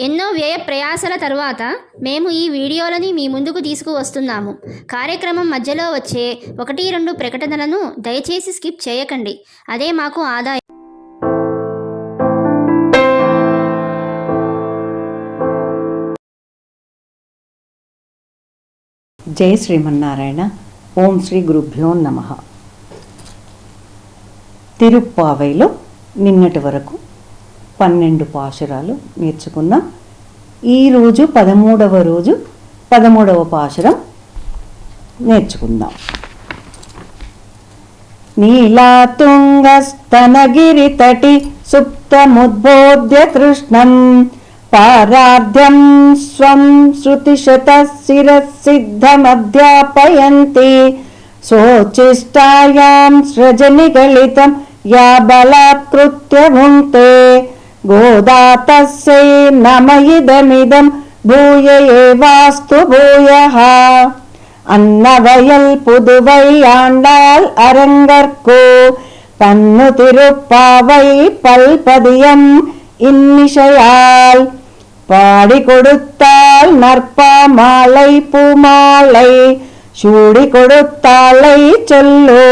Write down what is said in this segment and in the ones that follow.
ఎన్నో వ్యయ ప్రయాసల తర్వాత మేము ఈ వీడియోలని మీ ముందుకు తీసుకువస్తున్నాము. కార్యక్రమం మధ్యలో వచ్చే ఒకటి రెండు ప్రకటనలను దయచేసి స్కిప్ చేయకండి. అదే మాకు ఆదాయం. జై శ్రీమన్నారాయణ. ఓం శ్రీ గురుభ్యో నమ. తిరుప్పావైలో నిన్నటి వరకు పన్నెండు పాశురాలు నేర్చుకున్నాం ఈరోజు పదమూడవ రోజు పదమూడవ పాశురం నేర్చుకుందాం. నీలాతుంగస్తనగిరితటి సుప్తముద్బోధ్య కృష్ణం పారార్ధ్యం స్వం శృతిశతశిరసిద్ధమధ్యాపయంతి శోచిష్టాయాం సృజనిగలితం యా బలాత్కృత్య భుంక్తే गोदा तस्यै नम इदमिदं भूय एवास्तु भूयः। அன்னவையல் புதுவை ஆண்டாள் அரங்கற்கோ பன்னு திருப்பாவை பல்பதியம் இன்னிசையால் பாடி கொடுத்தாள் நற்பா மாலை பூமாலை சூடி கொடுத்தாளை சொல்லோ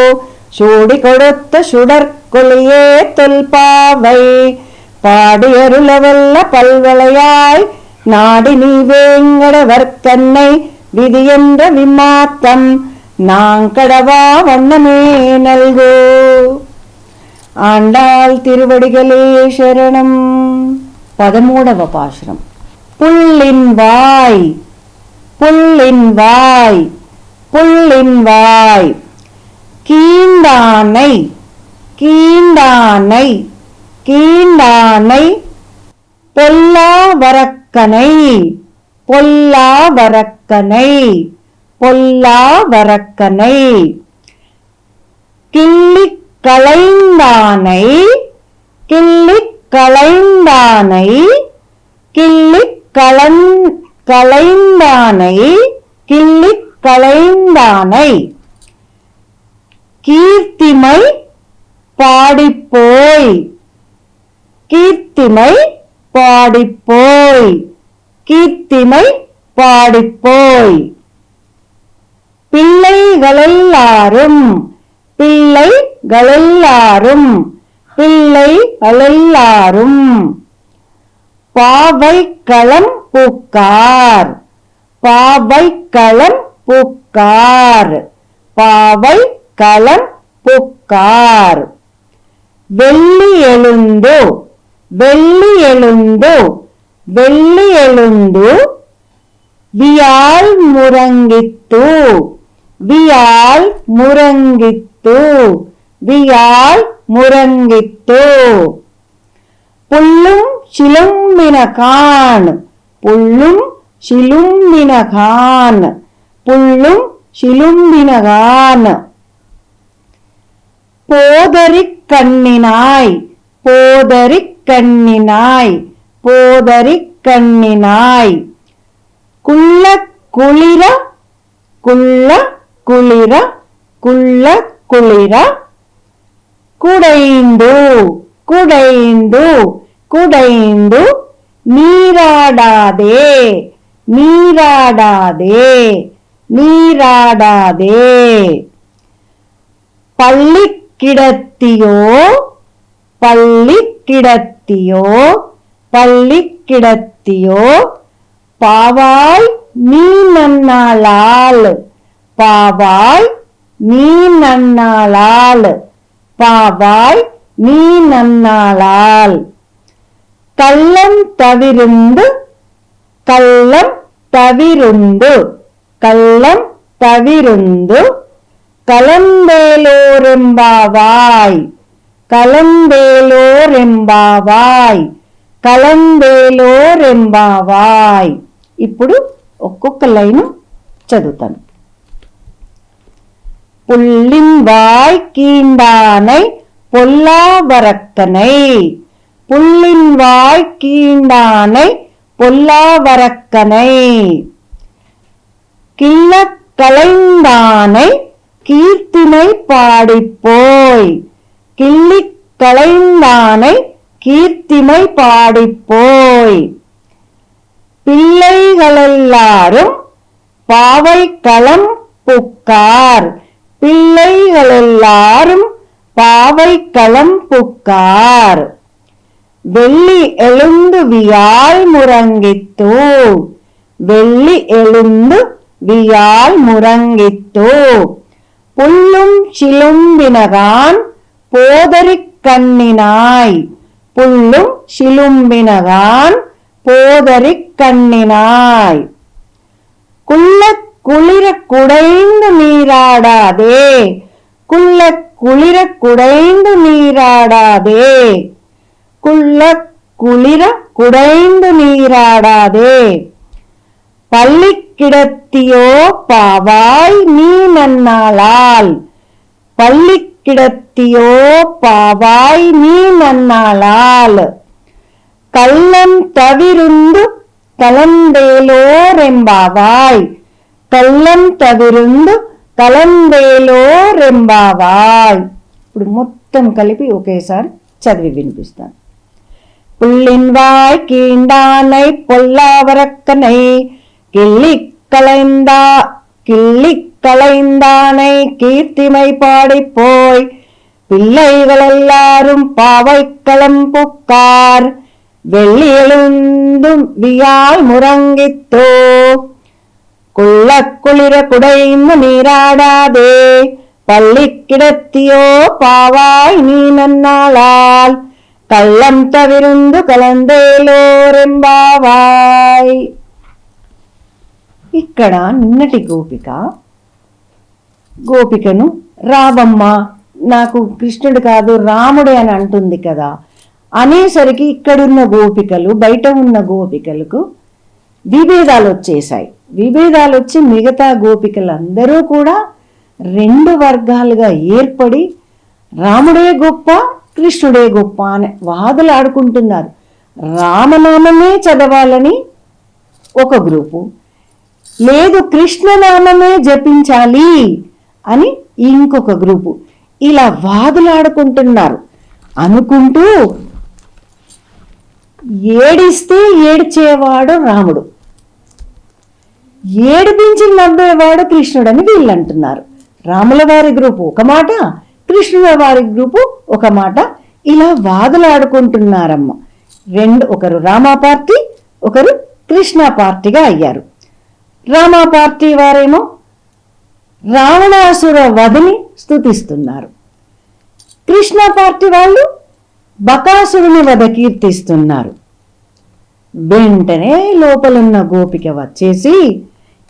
சூடி கொடுத்த சுடற்கொலியே தொல்பாவை பாடு எருளவல்ல பல்வளையாய் நாடி நீ வேங்கட வர்த்தன்னை விதி என்ற விமாத்தம் நாங்கடவா வண்ணமே நல்கோ. ஆண்டாள் திருவடிகளே சரணம். பதமூடவ பாசுரம். புல்லின் வாய் புல்லின் வாய் புல்லின் வாய். கீண்டானை கீண்டானை கீண்டானை பொல்லாவரக்கனை பொல்லாவரக்கனை பொல்லாவரக்கனை கிள்ளிக் களைந்தானை கிள்ளிக்களன் களைந்தானை கிள்ளிக் கலன் களைந்தானை கிள்ளிக் களைந்தானை. கீர்த்திமை பாடிப்போய் கீர்த்திமை பாடிப்போய். கீர்த்திமை பாடிப்போய். பிள்ளைகளெல்லாரும் பிள்ளைகளெல்லாரும் பிள்ளைகளெல்லாரும் பாவைக்களம் பூக்கார் பாவைக்களம் பூக்கார் பாவை களம் புக்கார். வெள்ளி எழுந்தோ ಬೆಳ್ಳಿ ಎಲುಂದು ಬೆಳ್ಳಿ ಎಲುಂದು ವಿಯಾಳ್ ಮುರಂಗಿತ್ತು ವಿಯಾಳ್ ಮುರಂಗಿತ್ತು வியாழ் முரங்கித்து. புல்லும் சிலும்பினகான் புல்லும் சிலும்பினகான் புல்லும் சிலும்பினகான் போதறிக் கண்ணினாய். போதரி கண்ணினாய் போதரி கண்ணினாய். குள்ள குளிர குள்ள குளிர குள்ள குளிர. குடைந்து குடைந்து குடைந்து நீராடாதே நீராடாதே நீராடாதே. பள்ளி கிடத்தியோ பள்ளி கிடத்தியோ பள்ளி கிடத்தியோ பாவாய் நீ நன்னாளால் பாவாய் நீ நன்னாளால் பாவாய் நீ நன்னாளால் கள்ளம் தவிருந்து கள்ளம் தவிருந்து கள்ளம் தவிருந்து கலந்தேலோரும்பாவாய். కలంబేలోరెంబావాయ్ కలంబేలోరెంబావాయ్ కలంబేలోరెంబావాయ్ ఇప్పుడు ఒక్కొక్క లైను చదువుతాను புள்ளின் வாய் கீண்டானை பொல்லாவரக்கனை புள்ளின் வாய் கீண்டானை பொல்லாவரக்கனை கிள்ளக் கலைந்தானை கீர்த்திமை பாடிப்போய் கிள்ளி களைந்தானை கீர்த்திமை பாடிப்போய். பிள்ளைகளெல்லாரும் பாவை களம் புக்கார். பிள்ளைகளெல்லாரும் பாவை களம் புக்கார். வெள்ளி எழுந்து வியால் முறங்கித்தோ வெள்ளி எழுந்து வியால் முறங்கித்தோ புல்லும் சிலும்பினகான் போதரிக் கண்ணினாய் புல்லும் சிலும்பினதான் போதரிக் கண்ணினாய். குள்ள குளிர குடைந்து நீராடாதே குள்ள குளிர குடைந்து நீராடாதே குள்ள குளிர குடைந்து நீராடாதே. பள்ளி கிடத்தியோ பாவாய் நீ நன்னாளால் பள்ளி கிடத்தியோ பாவாய் நீ நன்னாளால் கள்ளம் தவிருந்து కలందేలోరెంబావాయ్ కళ్ళం తవిరుందు కలందేలోరెంబావాయ్ ఇప్పుడు మొత్తం కలిపి ఒకేసారి చదివి వినిపిస్తాను புள்ளின்வாய் கீண்டானை பொல்லாவரக்கனை கிள்ளி களைந்தா கிள்ளி களைந்தானை கீர்த்திமை பாடிப் போய் பிள்ளைகளெல்லாரும் பாவைக்களம் புக்கார் வெள்ளி எழுந்தும் வியாழ் முறங்கித்தோ குள்ள குளிர குடைந்து நீராடாதே பள்ளி கிடத்தியோ பாவாய் நீ நன்னாளால் కళ్ళం తవిరుందు కలందేలోరెంబావాయ్ ఇక్కడ నిన్నటి గోపిక గోపికను రావమ్మ నాకు కృష్ణుడు కాదు రాముడే అని అంటుంది కదా. అనేసరికి ఇక్కడున్న గోపికలు బయట ఉన్న గోపికలకు విభేదాలు వచ్చేసాయి విభేదాలు వచ్చి మిగతా గోపికలందరూ కూడా రెండు వర్గాలుగా ఏర్పడి రాముడే గొప్ప కృష్ణుడే గొప్ప అని వాదులు ఆడుకుంటున్నారు. రామనామమే చదవాలని ఒక గ్రూపు. లేదు కృష్ణనామమే జపించాలి. అని ఇంకొక గ్రూపు. ఇలా వాదులాడుకుంటున్నారు. అనుకుంటూ ఏడిస్తే ఏడ్చేవాడు రాముడు. ఏడిపించి నవ్వేవాడు కృష్ణుడు అని వీళ్ళు అంటున్నారు రాముల వారి గ్రూపు ఒక మాట కృష్ణుల వారి గ్రూపు ఒక మాట. ఇలా వాదులాడుకుంటున్నారమ్మ. రెండు ఒకరు రామా పార్టీ ఒకరు కృష్ణ పార్టీగా అయ్యారు. రామా పార్టీ వారేమో రావణాసుర వధిని స్థుతిస్తున్నారు కృష్ణ పార్టీ వాళ్ళు బకాసురుని వధ కీర్తిస్తున్నారు. వెంటనే లోపలున్న గోపిక వచ్చేసి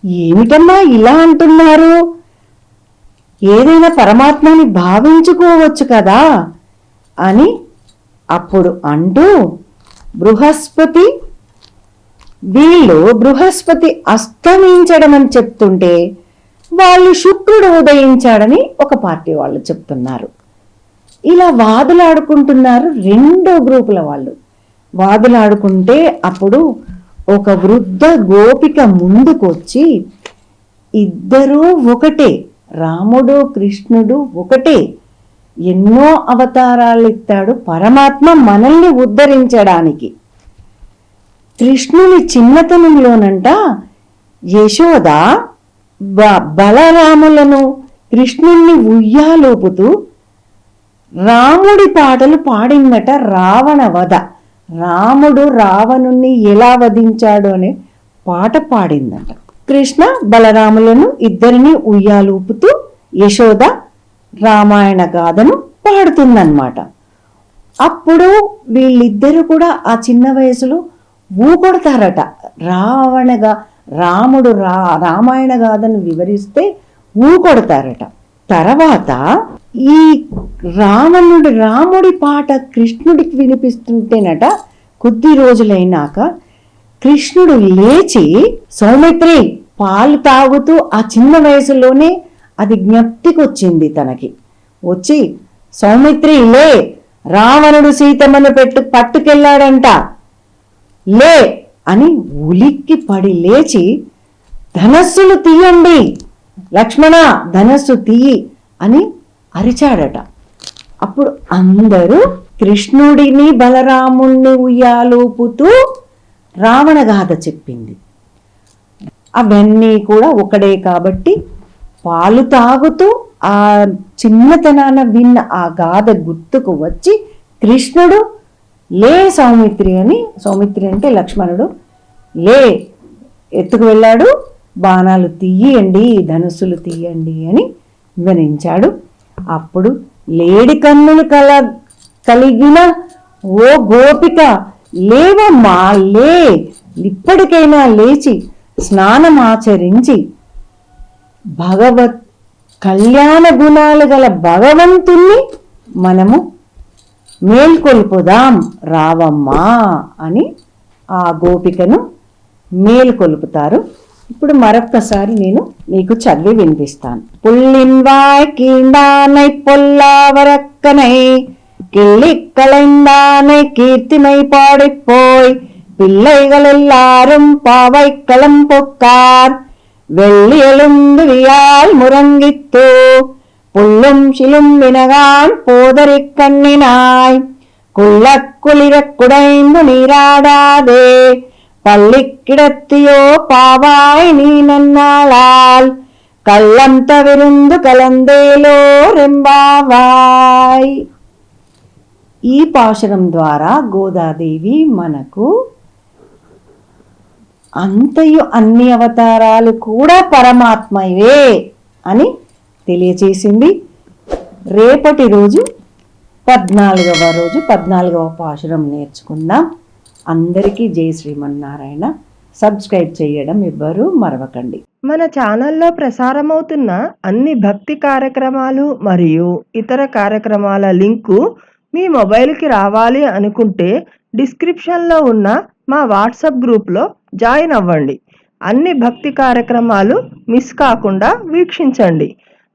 ఏమిటమ్మా ఇలా అంటున్నారు? ఏదైనా పరమాత్మని భావించుకోవచ్చు కదా అని అప్పుడు అంటూ బృహస్పతి వీళ్ళు బృహస్పతి అస్తమించడం అని చెప్తుంటే వాళ్ళు శుక్రుడు ఉదయించాడని ఒక పార్టీ వాళ్ళు చెప్తున్నారు. ఇలా వాదులాడుకుంటున్నారు రెండో గ్రూపుల వాళ్ళు. వాదులాడుకుంటే అప్పుడు ఒక వృద్ధ గోపిక ముందుకొచ్చి ఇద్దరూ ఒకటే రాముడు కృష్ణుడు ఒకటే. ఎన్నో అవతారాలు ఇస్తాడు పరమాత్మ మనల్ని ఉద్ధరించడానికి. కృష్ణుని చిన్నతనంలోనంట యశోద బ- బలరాములను కృష్ణుణ్ణి ఉయ్యాలోపుతూ రాముడి పాటలు పాడిందట రావణ వధ. రాముడు రావణుణ్ణి ఎలా వధించాడు అనే పాట పాడిందట. కృష్ణ బలరాములను ఇద్దరిని ఉయ్యాలూపుతూ యశోద రామాయణ గాథను పాడుతుందన్నమాట. అప్పుడు వీళ్ళిద్దరూ కూడా ఆ చిన్న వయసులో ఊపడతారట రావణగా రాముడు రా రామాయణ గాథను వివరిస్తే ఊకొడతారట. తర్వాత ఈ రావణుడి రాముడి పాట కృష్ణుడికి వినిపిస్తుంటేనట కొద్ది రోజులైనాక కృష్ణుడు లేచి సౌమిత్రి పాలు తాగుతూ ఆ చిన్న వయసులోనే అది జ్ఞప్తికి వచ్చింది తనకి. వచ్చి సౌమిత్రి లే రావణుడు సీతమ్మను పెట్టు పట్టుకెళ్ళాడంట. లే అని ఉలిక్కి పడి లేచి ధనస్సులు తీయండి లక్ష్మణ ధనస్సు తీయి అని అరిచాడట. అప్పుడు అందరూ కృష్ణుడిని బలరాముణ్ణి ఉయ్యాలూపుతూ రావణగాథ చెప్పింది. అవన్నీ కూడా ఒకడే కాబట్టి పాలు తాగుతూ ఆ చిన్నతనాన విన్న ఆ గాథ గుర్తుకు వచ్చి కృష్ణుడు లే సౌమిత్రి అని సౌమిత్రి అంటే లక్ష్మణుడు. లే ఎత్తుకు వెళ్ళాడు బాణాలు తీయండి ధనుస్సులు తీయండి అని వివరించాడు. అప్పుడు లేడి కన్నులు కల కలిగిన ఓ గోపిక లేవమ్మా లే ఇప్పటికైనా లేచి స్నానమాచరించి భగవత్ కళ్యాణ గుణాలు గల భగవంతుణ్ణి మనము మేల్కొల్పుదాం రావమ్మా అని ఆ గోపికను మేల్కొల్పుతారు ఇప్పుడు మరొక్కసారి నేను మీకు చదివి వినిపిస్తాను పుల్లిన్వాయ్ కీండానై పొల్లావరక్కనై கிள்ளி களைந்தானை கீர்த்திமை பாடிப்போய் பிள்ளைகள் எல்லாரும் பாவை களம்பொக்கார் வெள்ளி எழுந்து வியால் முறங்கித்தோ புல்லும் சிலும் வினகான் போதறிக் கண்ணினாய் குள்ளக் குளிரக் குடைந்து நீராடாதே பள்ளி கிடத்தியோ பாவாய் நீ நன்னாளால் கள்ளம் தவிருந்து கலந்தேலோ రెంబావాయ్ ఈ పాశురం ద్వారా గోదాదేవి మనకు అంతయు అన్ని అవతారాలు కూడా పరమాత్మవే అని తెలియచేసింది రేపటి రోజు పద్నాలుగవ రోజు పద్నాలుగవ పాశురం నేర్చుకుందాం. అందరికీ జై శ్రీమన్నారాయణ. సబ్స్క్రైబ్ చేయడం ఎవ్వరూ మరవకండి. మన ఛానల్లో ప్రసారమవుతున్న అన్ని భక్తి కార్యక్రమాలు మరియు ఇతర కార్యక్రమాల లింకు మీ మొబైల్కి రావాలి అనుకుంటే డిస్క్రిప్షన్లో ఉన్న మా వాట్సాప్ గ్రూప్లో జాయిన్ అవ్వండి. అన్ని భక్తి కార్యక్రమాలు మిస్ కాకుండా వీక్షించండి.